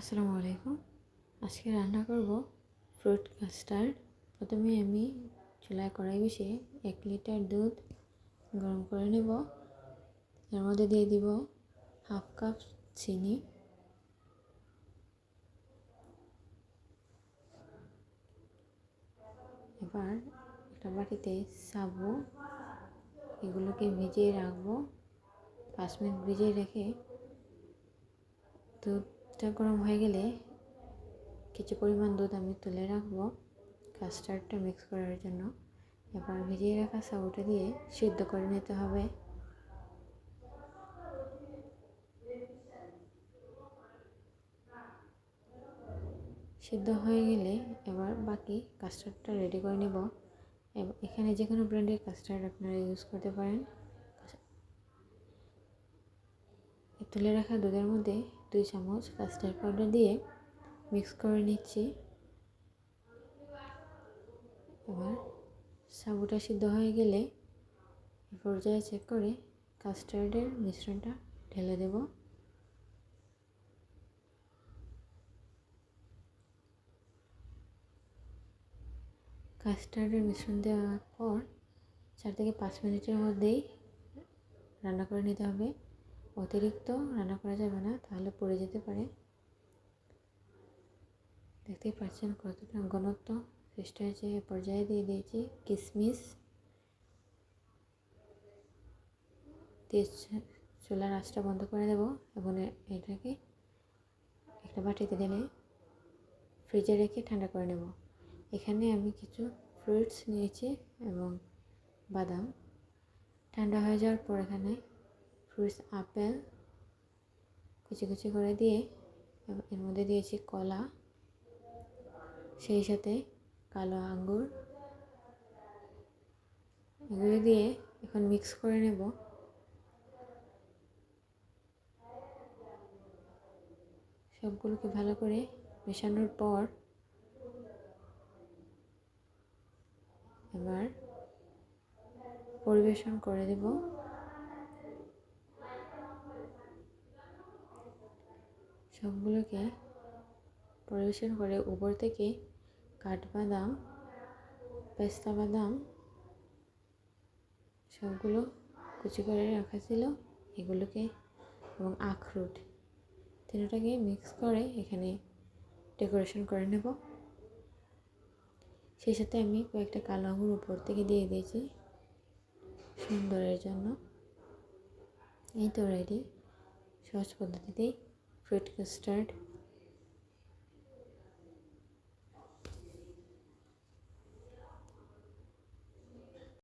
আসসালামু আলাইকুম। আজকে রান্না করব ফ্রুট কাস্টার্ড। প্রথমে আমি চুলায় কড়াই বসিয়ে এক লিটার দুধ গরম করে নেব। এর মধ্যে দিয়ে দিব হাফ কাপ চিনি। এবার একটা বাটিতে সাবু এগুলোকে ভিজিয়ে রাখব। পাঁচ মিনিট ভিজিয়ে রেখে দুধটা গরম হয়ে গেলে কিছু পরিমাণ দুধ আমি তুলে রাখব কাস্টার্ডটা মিক্স করার জন্য। এবার ভিজিয়ে রাখা সাবুটা দিয়ে সিদ্ধ করে নিতে হবে। সিদ্ধ হয়ে গেলে এবার বাকি কাস্টার্ডটা রেডি করে নেব। এখানে যে কোনো ব্র্যান্ডের কাস্টার্ড আপনারা ইউজ করতে পারেন। তুলে রাখা দুধের মধ্যে দুই চামচ কাস্টার্ড পাউডার দিয়ে মিক্স করে নিচ্ছি। এবার সাবুটা সিদ্ধ হয়ে গেলে পর্যায়ে চেক করে কাস্টার্ডের মিশ্রণটা ঢেলে দেব। কাস্টার্ডের মিশ্রণ দেওয়ার পর চার থেকে পাঁচ মিনিটের মধ্যেই রান্না করে নিতে হবে। অতিরিক্ত রান্না করা যাবে না, তাহলে পড়ে যেতে পারে। দেখতেই পাচ্ছেন কতটা ঘনত্ব সৃষ্টি হয়েছে। এ পর্যায়ে দিয়ে দিয়েছি কিশমিশ দিয়ে চুলার আঁচটা বন্ধ করে দেব এবং এটাকে একটা বাটিতে ঢেলে ফ্রিজে রেখে ঠান্ডা করে নেব। এখানে আমি কিছু ফ্রুটস নিয়েছি এবং বাদাম। ঠান্ডা হয়ে যাওয়ার পর এখানে ফ্রুটস আপেল কুচি কুচি করে দিয়ে এর মধ্যে দিয়েছি কলা, সেই সাথে কালো আঙ্গুর। এগুলো দিয়ে এখন মিক্স করে নেব। সবগুলোকে ভালো করে মেশানোর পর এবার পরিবেশন করে দেব। সবগুলোকে পরিবেশন করে উপর থেকে কাঠবাদাম পেস্তা বাদাম সবগুলো কুচি করে রাখা ছিল, এগুলোকে এবং আখরুট তিনটাকে মিক্স করে এখানে ডেকোরেশন করে নেব। সেই সাথে আমি কয়েকটা কালো আঙুর উপর থেকে দিয়ে দিয়েছি সুন্দরের জন্য। এই তো রেডি সহজ পদ্ধতিতেই ফ্রুট কাস্টার্ড